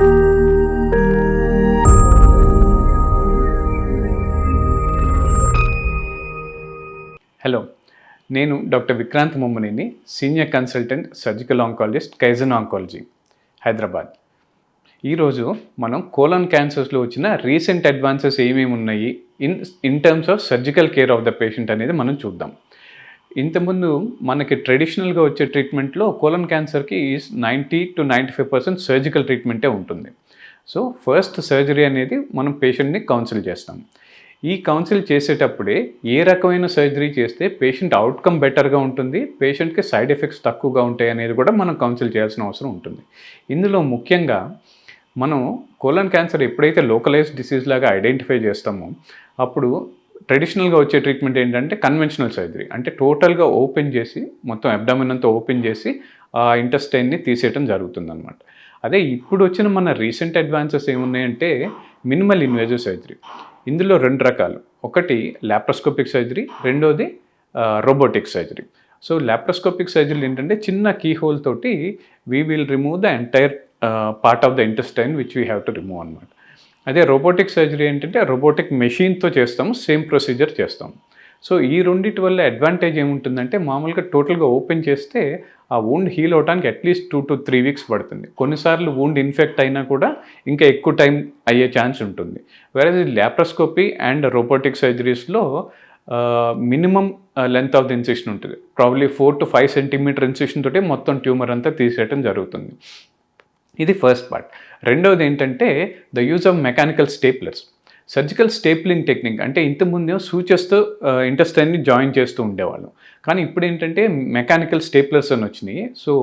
Hello నేను doctor Vikrant Mummaneni senior consultant surgical oncologist Kaizen oncology Hyderabad. ఈరోజు మనం colon క్యాన్సర్స్లో వచ్చిన రీసెంట్ అడ్వాన్సెస్ ఏమేమి ఉన్నాయి in in terms of surgical care of the patient అనేది మనం చూద్దాం. ఇంతకుముందు మనకి ట్రెడిషనల్గా వచ్చే ట్రీట్మెంట్లో కోలన్ క్యాన్సర్కి ninety two ninety five percent surgical ట్రీట్మెంటే ఉంటుంది. సో ఫస్ట్ సర్జరీ అనేది మనం పేషెంట్ని కౌన్సిల్ చేస్తాం. ఈ కౌన్సిల్ చేసేటప్పుడే ఏ రకమైన సర్జరీ చేస్తే పేషెంట్ అవుట్కమ్ బెటర్గా ఉంటుంది పేషెంట్కి సైడ్ ఎఫెక్ట్స్ తక్కువగా ఉంటాయి అనేది కూడా మనం కౌన్సిల్ చేయాల్సిన అవసరం ఉంటుంది. ఇందులో ముఖ్యంగా మనం కోలన్ క్యాన్సర్ ఎప్పుడైతే లోకలైజ్డ్ డిసీజ్ లాగా ఐడెంటిఫై చేస్తామో అప్పుడు ట్రెడిషనల్గా వచ్చే ట్రీట్మెంట్ ఏంటంటే కన్వెన్షనల్ సర్జరీ. అంటే టోటల్గా ఓపెన్ చేసి మొత్తం అబ్డామిన్ అంతా ఓపెన్ చేసి ఆ ఇంటెస్టైన్ని తీసేయటం జరుగుతుంది అనమాట అదే ఇప్పుడు వచ్చిన మన రీసెంట్ అడ్వాన్సెస్ ఏమున్నాయంటే మినిమల్ ఇన్వేజివ్ సర్జరీ. ఇందులో రెండు రకాలు. ఒకటి ల్యాప్రోస్కోపిక్ సర్జరీ రెండోది రోబోటిక్ సర్జరీ. సో ల్యాప్రోస్కోపిక్ సర్జరీలు ఏంటంటే చిన్న కీ హోల్ తోటి we will remove the entire part of the intestine which we have to remove అనమాట అదే రోబోటిక్ సర్జరీ ఏంటంటే రోబోటిక్ మెషిన్తో చేస్తాము సేమ్ ప్రొసీజర్ చేస్తాం సో ఈ రెండింటి వల్ల అడ్వాంటేజ్ ఏముంటుందంటే మామూలుగా టోటల్గా ఓపెన్ చేస్తే ఆ వూండ్ హీల్ అవడానికి at least two to three weeks పడుతుంది. కొన్నిసార్లు వూండ్ ఇన్ఫెక్ట్ అయినా కూడా ఇంకా ఎక్కువ టైం అయ్యే ఛాన్స్ ఉంటుంది. వేరే laparoscopy and robotic సర్జరీస్లో minimum length of the incision ఉంటుంది. Probably four to five centimetre incision తోటి మొత్తం ట్యూమర్ అంతా తీసేయడం జరుగుతుంది. ఇది ఫస్ట్ పార్ట్ రెండవది ఏంటంటే the use of mechanical staplers surgical stapling technique అంటే ఇంతకుముందే సూచస్తో ఇంటెస్టైన్ని జాయిన్ చేస్తూ ఉండేవాళ్ళం. కానీ ఇప్పుడు ఏంటంటే మెకానికల్ స్టేప్లర్స్ అని వచ్చినాయి. సో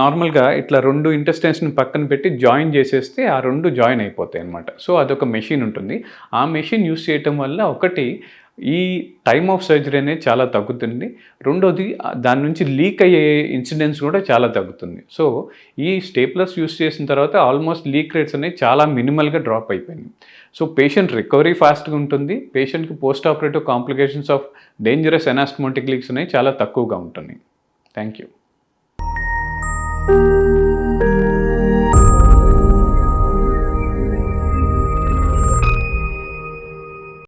నార్మల్గా ఇట్లా రెండు ఇంటెస్టైన్స్ని పక్కన పెట్టి జాయిన్ చేసేస్తే ఆ రెండు జాయిన్ అయిపోతాయి అనమాట సో అదొక మెషిన్ ఉంటుంది. ఆ మెషిన్ యూస్ చేయటం వల్ల ఒకటి ఈ టైమ్ ఆఫ్ సర్జరీ అనేది చాలా తగ్గుతుంది. రెండోది దాని నుంచి లీక్ అయ్యే ఇన్సిడెంట్స్ కూడా చాలా తగ్గుతుంది. సో ఈ స్టేప్లర్స్ యూస్ చేసిన తర్వాత ఆల్మోస్ట్ లీక్ రేట్స్ అనేవి చాలా మినిమల్గా డ్రాప్ అయిపోయింది సో పేషెంట్ రికవరీ ఫాస్ట్గా ఉంటుంది. పేషెంట్కి post operative complications of dangerous anastomotic leaks అనేవి చాలా తక్కువగా ఉంటుంది థ్యాంక్ యూ.